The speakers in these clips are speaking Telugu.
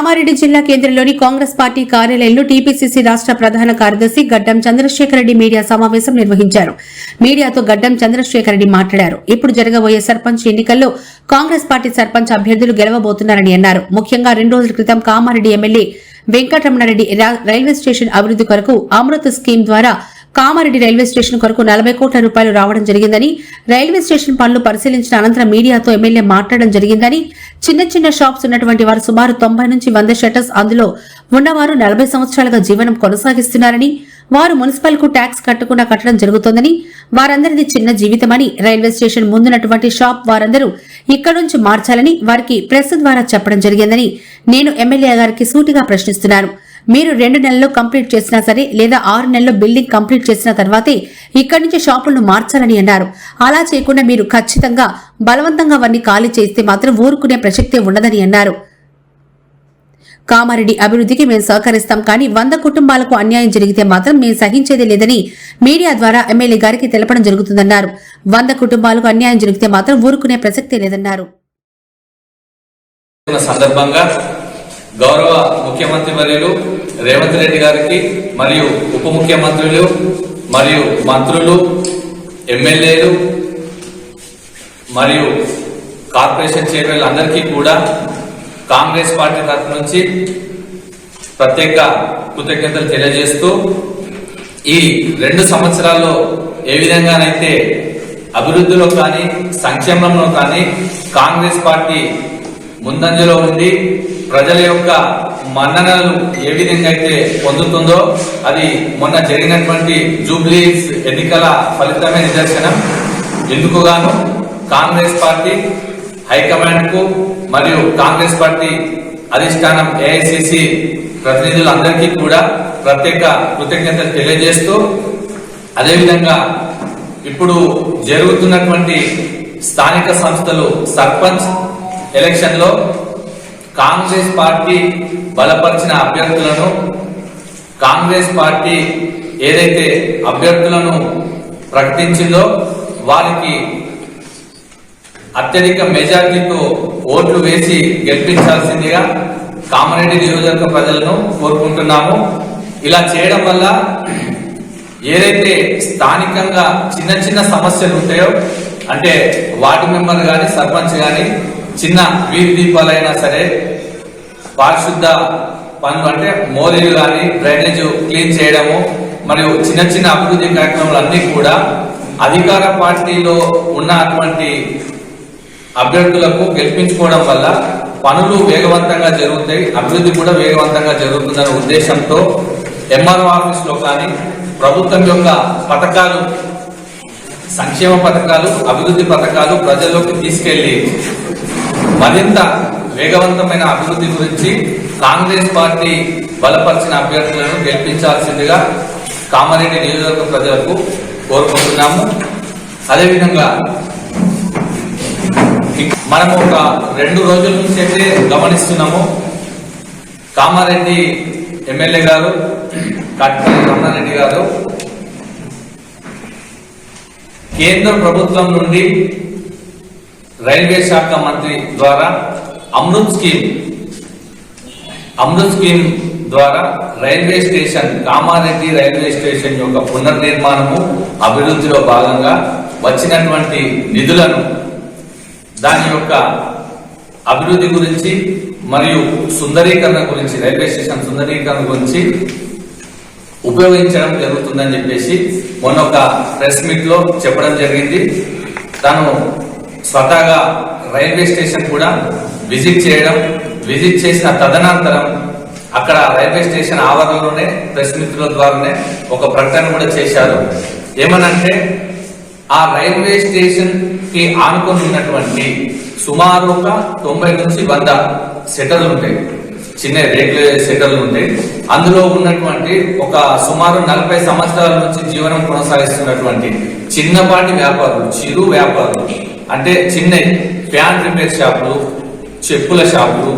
కామారెడ్డి జిల్లా కేంద్రంలోని కాంగ్రెస్ పార్టీ కార్యాలయంలో టీపీసీసీ రాష్ట్ర ప్రధాన కార్యదర్శి గడ్డం చంద్రశేఖరరెడ్డి మీడియా సమావేశం నిర్వహించారు. మీడియాతో గడ్డం చంద్రశేఖర్ రెడ్డి మాట్లాడారు. ఇప్పుడు జరగబోయే సర్పంచ్ ఎన్నికల్లో కాంగ్రెస్ పార్టీ సర్పంచ్ అభ్యర్థులు గెలవబోతున్నారని అన్నారు. ముఖ్యంగా రెండు రోజుల క్రితం Kamareddy MLA Venkataramana Reddy railway station అభివృద్ది కొరకు అమృత్ స్కీమ్ ద్వారా కామారెడ్డి రైల్వే స్టేషన్ కొరకు నలభై కోట్ల రూపాయలు రావడం జరిగిందని రైల్వే స్టేషన్ పనులు పరిశీలించిన అనంతరం మీడియాతో ఎమ్మెల్యే మాట్లాడడం జరిగిందని చిన్న చిన్న షాప్స్ ఉన్నటువంటి వారు సుమారు తొంభై నుంచి వంద షట్టర్స్ అందులో ఉన్నవారు నలభై సంవత్సరాలుగా జీవనం కొనసాగిస్తున్నారని వారు మున్సిపల్కు ట్యాక్స్ కట్టకుండా కట్టడం జరుగుతోందని వారందరిది చిన్న జీవితమని రైల్వే స్టేషన్ ముందున్నటువంటి షాప్ వారందరూ ఇక్కడ నుంచి మార్చాలని వారికి ప్రెస్ ద్వారా చెప్పడం జరిగిందని నేను ఎమ్మెల్యే గారికి సూటిగా ప్రశ్నిస్తున్నాను. మీరు రెండు నెలల్లో కంప్లీట్ చేసినా సరే లేదా ఆరు నెలల్లో బిల్డింగ్ కంప్లీట్ చేసిన తర్వాతే ఇక్కడి నుంచి షాపులను మార్చాలని అన్నారు. అలా చేయకుండా మీరు ఖచ్చితంగా బలవంతంగా అవన్నీ ఖాళీ చేస్తే మాత్రం ఊరుకునే ప్రసక్తే ఉండదని అన్నారు. కామారెడ్డి అభివృద్ధికి మేము సహకరిస్తాం కానీ వంద కుటుంబాలకు అన్యాయం జరిగితే మాత్రం మేము సహించేది లేదని మీడియా ద్వారా ఎమ్మెల్యే గారికి తెలపడం జరుగుతుందన్నారు. వంద కుటుంబాలకు అన్యాయం జరిగితే మాత్రం ఊరుకునే ప్రసక్తే లేదన్నారు. సందర్భంగా గౌరవ ముఖ్యమంత్రి వర్యులు రేవంత్ రెడ్డి గారికి మరియు ఉప ముఖ్యమంత్రులు మరియు మంత్రులు ఎమ్మెల్యేలు మరియు కార్పొరేషన్ చైర్మన్లు అందరికీ కూడా కాంగ్రెస్ పార్టీ తరఫు నుంచి ప్రత్యేక కృతజ్ఞతలు తెలియజేస్తూ ఈ రెండు సంవత్సరాల్లో ఏ విధంగానైతే అభివృద్ధిలో కానీ సంక్షేమంలో కానీ కాంగ్రెస్ పార్టీ ముందంజలో ఉండి ప్రజల యొక్క మన్ననలు ఏ విధంగా అయితే పొందుతుందో అది మొన్న జరిగినటువంటి జూబ్లీస్ ఎన్నికల ఫలితమే నిదర్శనం. ఎందుకుగాను కాంగ్రెస్ పార్టీ హైకమాండ్కు మరియు కాంగ్రెస్ పార్టీ అధిష్టానం ఏఐసిసి ప్రతినిధులందరికీ కూడా ప్రత్యేక కృతజ్ఞతలు తెలియజేస్తూ అదేవిధంగా ఇప్పుడు జరుగుతున్నటువంటి స్థానిక సంస్థలు సర్పంచ్ ఎలక్షన్లో కాంగ్రెస్ పార్టీ బలపరిచిన అభ్యర్థులను కాంగ్రెస్ పార్టీ ఏదైతే అభ్యర్థులను ప్రకటించిందో వారికి అత్యధిక మెజార్టీతో ఓట్లు వేసి గెలిపించాల్సిందిగా కామారెడ్డి నియోజకవర్గ ప్రజలను కోరుకుంటున్నాము. ఇలా చేయడం వల్ల ఏదైతే స్థానికంగా చిన్న చిన్న సమస్యలు ఉంటాయో అంటే వార్డు మెంబర్ గాని సర్పంచ్ గాని చిన్న వీధి దీపాలైనా సరే పారిశుద్ధ పనులు అంటే మోరీలు కానీ డ్రైనేజ్ క్లీన్ చేయడము మరియు చిన్న చిన్న అభివృద్ధి కార్యక్రమాలన్నీ కూడా అధికార పార్టీలో ఉన్నటువంటి అభ్యర్థులకు గెలిపించుకోవడం వల్ల పనులు వేగవంతంగా జరుగుతాయి అభివృద్ధి కూడా వేగవంతంగా జరుగుతుందనే ఉద్దేశంతో ఎంఆర్ఓ ఆఫీస్లో కానీ ప్రభుత్వం యొక్క పథకాలు సంక్షేమ పథకాలు అభివృద్ధి పథకాలు ప్రజల్లోకి తీసుకెళ్ళి మరింత వేగవంతమైన అభివృద్ధి గురించి కాంగ్రెస్ పార్టీ బలపరిచిన అభ్యర్థులను గెలిపించాల్సిందిగా కామారెడ్డి నియోజకవర్గ ప్రజలకు కోరుకుంటున్నాము. అదేవిధంగా మనము ఒక రెండు రోజుల నుంచి అయితే గమనిస్తున్నాము. కామారెడ్డి ఎమ్మెల్యే గారు కట్టి రమణారెడ్డి గారు కేంద్ర ప్రభుత్వం నుండి రైల్వే శాఖ మంత్రి ద్వారా అమృత్ స్కీమ్ అమృత్ స్కీమ్ ద్వారా railway station Kamareddy railway station యొక్క పునర్నిర్మాణము అభివృద్ధిలో భాగంగా వచ్చినటువంటి నిధులను దాని యొక్క అభివృద్ధి గురించి మరియు సుందరీకరణ గురించి రైల్వే స్టేషన్ సుందరీకరణ గురించి ఉపయోగించడం జరుగుతుందని చెప్పేసి మొన్న ఒక ప్రెస్ మీట్లో చెప్పడం జరిగింది. తను స్వతహాగా రైల్వే స్టేషన్ కూడా విజిట్ చేయడం విజిట్ చేసిన తదనంతరం అక్కడ రైల్వే స్టేషన్ ఆవరణలోనే ప్రెస్ మిత్రుల ద్వారానే ఒక ప్రకటన కూడా చేశారు. ఏమనంటే ఆ రైల్వే స్టేషన్కి ఆనుకొని ఉన్నటువంటి సుమారు ఒక తొంభై నుంచి వంద సెటర్లు ఉంటాయి. చిన్న రేట్ల సెటర్లు ఉంటాయి. అందులో ఉన్నటువంటి ఒక సుమారు నలభై సంవత్సరాల నుంచి జీవనం కొనసాగిస్తున్నటువంటి చిన్నపాటి వ్యాపారులు చిరు వ్యాపారులు. అంటే చిన్న ఫ్యాన్ రిపేర్ షాపులు చెప్పుల షాపులు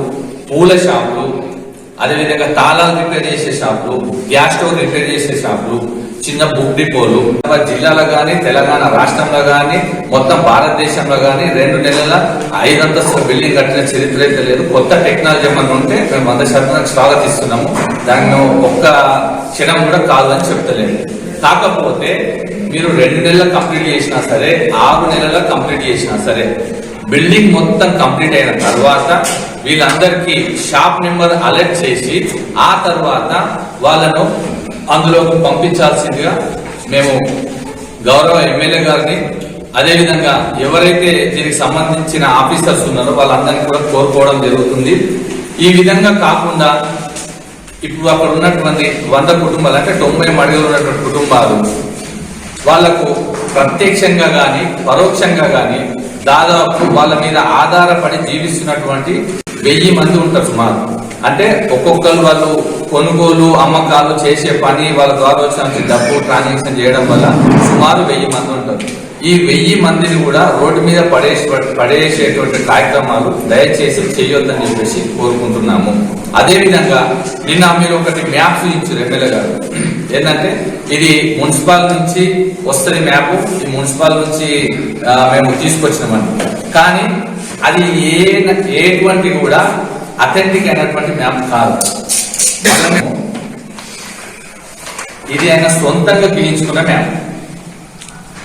పూల షాపులు అదేవిధంగా తాళాలు రిపేర్ చేసే షాపులు గ్యాస్ స్టవ్ రిపేర్ చేసే షాపులు చిన్న బుక్ డిపోలు. జిల్లాలో కానీ తెలంగాణ రాష్ట్రంలో కానీ మొత్తం భారతదేశంలో కానీ రెండు నెలల ఐదు అంతస్తుల బిల్డింగ్ కట్టిన చరిత్ర అయితే లేదు. కొత్త టెక్నాలజీ ఏమన్నా ఉంటే మేము వంద శాతం స్వాగతిస్తున్నాము. దాన్ని ఒక్క క్షణం కూడా కాదు అని చెప్తలేదు కాకపోతే మీరు రెండు నెలలు కంప్లీట్ చేసినా సరే ఆరు నెలల కంప్లీట్ చేసినా సరే బిల్డింగ్ మొత్తం కంప్లీట్ అయిన తర్వాత వీళ్ళందరికీ షాప్ నెంబర్ అలర్ట్ చేసి ఆ తర్వాత వాళ్ళను అందులోకి పంపించాల్సిందిగా మేము గౌరవ ఎమ్మెల్యే గారిని అదేవిధంగా ఎవరైతే దీనికి సంబంధించిన ఆఫీసర్స్ ఉన్నారో వాళ్ళందరినీ కూడా కోరుకోవడం జరుగుతుంది. ఈ విధంగా కాకుండా ఇప్పుడు అక్కడ ఉన్నటువంటి వంద కుటుంబాలు అంటే తొంభై మడుగులు ఉన్నటువంటి కుటుంబాలు వాళ్ళకు ప్రత్యక్షంగా కానీ పరోక్షంగా కానీ దాదాపు వాళ్ళ మీద ఆధారపడి జీవిస్తున్నటువంటి వెయ్యి మంది ఉంటారు సుమారు. అంటే ఒక్కొక్కరు వాళ్ళు కొనుగోలు అమ్మకాలు చేసే పని వాళ్ళ ద్వారా వచ్చిన డబ్బు ట్రాన్సాక్షన్ చేయడం వల్ల సుమారు వెయ్యి మంది ఉంటారు. ఈ వెయ్యి మందిని కూడా రోడ్డు మీద పడేసి పడేసేటువంటి కార్యక్రమాలు దయచేసి చేయొద్దని చెప్పేసి కోరుకుంటున్నాము. అదేవిధంగా నిన్న మీరు ఒకటి మ్యాప్ ఇచ్చారు ఎమ్మెల్యే గారు. ఏంటంటే ఇది మున్సిపాల్ నుంచి వస్తుంది మ్యాప్ ఈ మున్సిపాల్ నుంచి మేము తీసుకొచ్చినామని. కానీ అది ఏ ఎటువంటి కూడా అథెంటిక్ అయినటువంటి మ్యాప్ కాదు. ఇది ఆయన సొంతంగా గీయించుకున్న మ్యాప్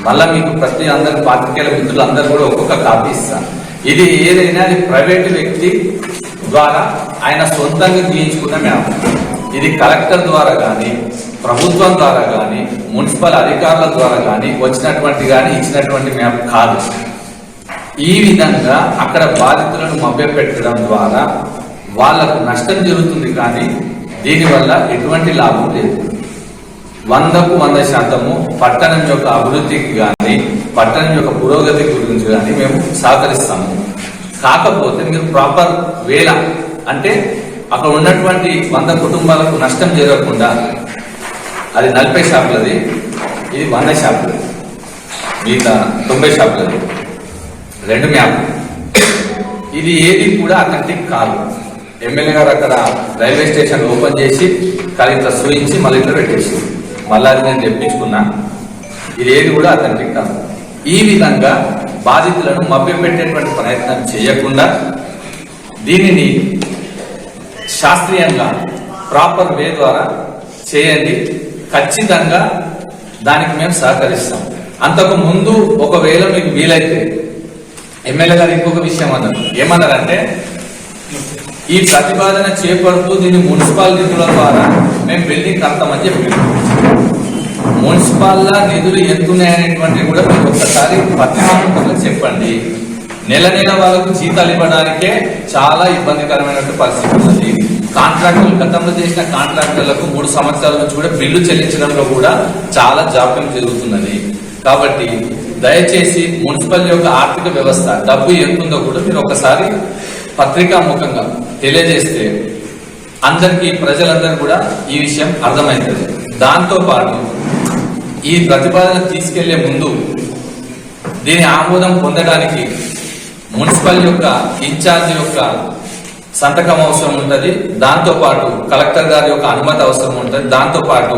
మళ్ళా మీకు ప్రతి అందరు పాత్రికేయుల మిత్రులు అందరూ కూడా ఒక్కొక్క కాపీ ఇస్తాను ఇది ఏదైనా అది ప్రైవేట్ వ్యక్తి ద్వారా ఆయన సొంతంగా గీయించుకున్న మ్యాప్ ఇది కలెక్టర్ ద్వారా కానీ ప్రభుత్వం ద్వారా కానీ మున్సిపల్ అధికారుల ద్వారా కానీ వచ్చినటువంటి కానీ ఇచ్చినటువంటి మ్యాప్ కాదు. ఈ విధంగా అక్కడ బాధితులను మభ్యపెట్టడం ద్వారా వాళ్ళకు నష్టం జరుగుతుంది కానీ దీనివల్ల ఎటువంటి లాభం లేదు. వందకు వంద శాతము పట్టణం యొక్క అభివృద్ధికి కానీ పట్టణం యొక్క పురోగతి గురించి కానీ మేము సహకరిస్తాము. కాకపోతే మీరు ప్రాపర్ వేళ అంటే అక్కడ ఉన్నటువంటి వంద కుటుంబాలకు నష్టం జరగకుండా అది నలభై షాపులది ఇది వంద షాపులది మిగతా తొంభై షాపులది. రెండు మ్యాప్. ఇది ఏది కూడా అథెంటిక్ కాదు. ఎమ్మెల్యే గారు అక్కడ రైల్వే స్టేషన్ ఓపెన్ చేసి కానీ ఇట్లా సూయించి మళ్ళీ ఇట్లా పెట్టేసి మళ్ళీ అది నేను తెప్పించుకున్నా. ఇది ఏది కూడా అథెంటిక్ కాదు. ఈ విధంగా బాధితులను మభ్యపెట్టేటువంటి ప్రయత్నం చేయకుండా దీనిని శాస్త్రీయంగా ప్రాపర్ వే ద్వారా చేయండి. ఖచ్చితంగా దానికి మేము సహకరిస్తాం. అంతకు ముందు ఒకవేళ మీకు వీలైతే ఎమ్మెల్యే గారు ఇంకొక విషయం అన్నారు. ఏమన్నారంటే ఈ ప్రతిపాదన చేపడుతూ దీన్ని మున్సిపల్ నిధుల ద్వారా మేము బిల్డింగ్ కడతామని చెప్పాము మున్సిపల్ నిధులు ఎంతున్నాయనేటువంటి కూడా మీరు ఒక్కసారి పత్రికాముఖంగా చెప్పండి. నెల నెల వాళ్ళకు జీతాలు ఇవ్వడానికే చాలా ఇబ్బందికరమైనటువంటి పరిస్థితి ఉన్నది. కాంట్రాక్టులు గతంలో చేసిన కాంట్రాక్టర్లకు మూడు సంవత్సరాల నుంచి కూడా బిల్లు చెల్లించడంలో కూడా చాలా జాప్యం జరుగుతున్నది. కాబట్టి దయచేసి మున్సిపల్ యొక్క ఆర్థిక వ్యవస్థ డబ్బు ఎంతుందో కూడా మీరు ఒకసారి పత్రికాముఖంగా తెలియజేస్తే అందరికీ ప్రజలందరూ కూడా ఈ విషయం అర్థమవుతుంది. దాంతో పాటు ఈ ప్రతిపాదన తీసుకెళ్ళే ముందు దీని ఆమోదం పొందడానికి మున్సిపల్ యొక్క ఇన్ఛార్జ్ యొక్క సంతకం అవసరం ఉంటుంది. దాంతోపాటు కలెక్టర్ గారి యొక్క అనుమతి అవసరం ఉంటుంది. దాంతో పాటు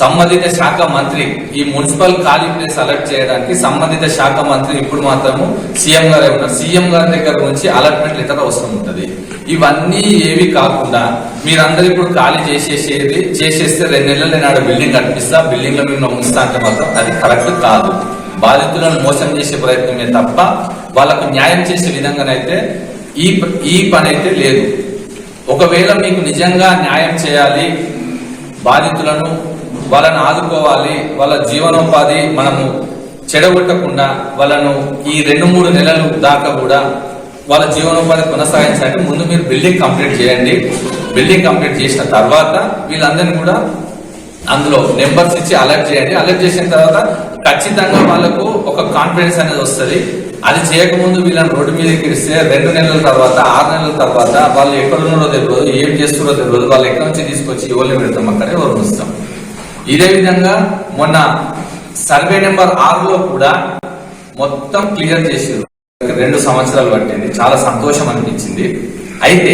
సంబంధిత శాఖ మంత్రి ఈ మున్సిపల్ ఖాళీ ప్లేస్ అలర్ట్ చేయడానికి సంబంధిత శాఖ మంత్రి ఇప్పుడు మాత్రము సీఎం గారు ఉన్నారు. సీఎం గారి దగ్గర నుంచి అలర్ట్మెంట్ లెటర్ అవసరం ఉంటుంది. ఇవన్నీ ఏవి కాకుండా మీరందరూ ఇప్పుడు ఖాళీ చేసేసేది చేసేస్తే రెండు నెలలు నేను బిల్డింగ్ కనిపిస్తా బిల్డింగ్లో మీరు ఉంచుతా అంటే మాత్రం అది కరెక్ట్ కాదు. బాధితులను మోసం చేసే ప్రయత్నమే తప్ప వాళ్ళకు న్యాయం చేసే విధంగానైతే ఈ ఈ పని అయితే లేదు. ఒకవేళ మీకు నిజంగా న్యాయం చేయాలి బాధితులను వాళ్ళని ఆదుకోవాలి వాళ్ళ జీవనోపాధి మనము చెడగొట్టకుండా వాళ్ళను ఈ రెండు మూడు నెలలు దాకా కూడా వాళ్ళ జీవనోపాధి కొనసాగించాలంటే ముందు మీరు బిల్డింగ్ కంప్లీట్ చేయండి. బిల్డింగ్ కంప్లీట్ చేసిన తర్వాత వీళ్ళందరినీ కూడా అందులో నెంబర్స్ ఇచ్చి అలర్ట్ చేయండి. అలర్ట్ చేసిన తర్వాత ఖచ్చితంగా వాళ్ళకు ఒక కాన్ఫిడెన్స్ అనేది వస్తుంది. అది చేయకముందు వీళ్ళని రోడ్డు మీదకి ఇస్తే రెండు నెలల తర్వాత ఆరు నెలల తర్వాత వాళ్ళు ఎక్కడున్నారో తెలియదు ఏం చేస్తున్నారో తెలియదు వాళ్ళు ఎక్కడి నుంచి తీసుకొచ్చి ఎవరిని పెడతాం? అక్కడే ఎవరు ఉంచుతాం? ఇదే విధంగా మొన్న సర్వే నెంబర్ ఆరులో కూడా మొత్తం క్లియర్ చేసారు రెండు సంవత్సరాలు పట్టింది. చాలా సంతోషం అనిపించింది. అయితే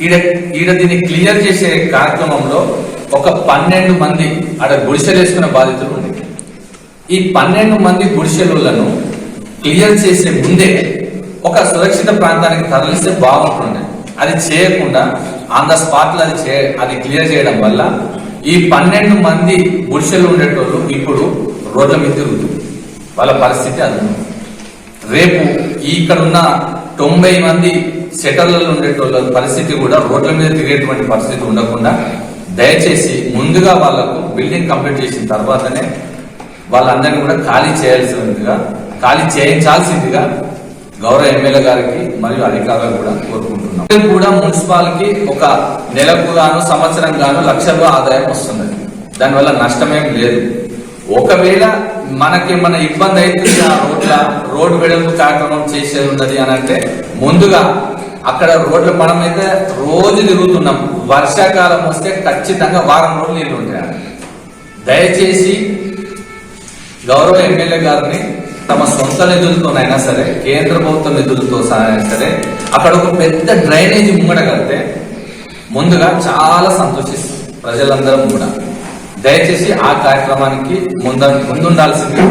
ఈడ ఈడ దీన్ని క్లియర్ చేసే కార్యక్రమంలో ఒక పన్నెండు మంది ఆడ గుడిసెలు వేసుకున్న బాధితులు ఉంది ఈ పన్నెండు మంది గుడిసెలను క్లియర్ చేసే ముందే ఒక సురక్షిత ప్రాంతానికి తరలిస్తే బాగుంటుంది అది చేయకుండా ఆన్ ద స్పాట్లో అది చే అది క్లియర్ చేయడం వల్ల ఈ పన్నెండు మంది బుడిసెలు ఉండేటోళ్ళు ఇప్పుడు రోడ్ల మీద తిరుగుతుంది వాళ్ళ పరిస్థితి అది. రేపు ఇక్కడ ఉన్న తొంభై మంది సెటర్లలో ఉండేటోళ్ళ పరిస్థితి కూడా రోడ్ల మీద తిరిగేటువంటి పరిస్థితి ఉండకుండా దయచేసి ముందుగా వాళ్ళకు బిల్డింగ్ కంప్లీట్ చేసిన తర్వాతనే వాళ్ళందరినీ కూడా ఖాళీ చేయాల్సిందిగా ఖాళీ చేయించాల్సిందిగా గౌరవ ఎమ్మెల్యే గారికి మరియు అధికారులు కూడా కోరుకుంటున్నాం. కూడా మున్సిపాలిటీ ఒక నెలకు గాను సంవత్సరం గాను లక్షల్లో ఆదాయం వస్తున్నది. దానివల్ల నష్టమేం లేదు. ఒకవేళ మనకి మన ఇబ్బంది అవుతుంది ఆ రోడ్ల రోడ్డు వెడల్పు కార్యక్రమం చేసేది ఉన్నది అని అంటే ముందుగా అక్కడ రోడ్లు మనమైతే రోజు తిరుగుతున్నాం. వర్షాకాలం వస్తే ఖచ్చితంగా వారం రోజులు నీళ్ళు ఉంటాయి. దయచేసి గౌరవ ఎమ్మెల్యే గారిని తమ సొంత నిధులతోనైనా సరే కేంద్ర ప్రభుత్వ నిధులతో సహా సరే అక్కడ ఒక పెద్ద డ్రైనేజీ ముంగడ కడితే ముందుగా చాలా సంతోషిస్తుంది ప్రజలందరం కూడా. దయచేసి ఆ కార్యక్రమానికి ముందు ముందుండాల్సింది.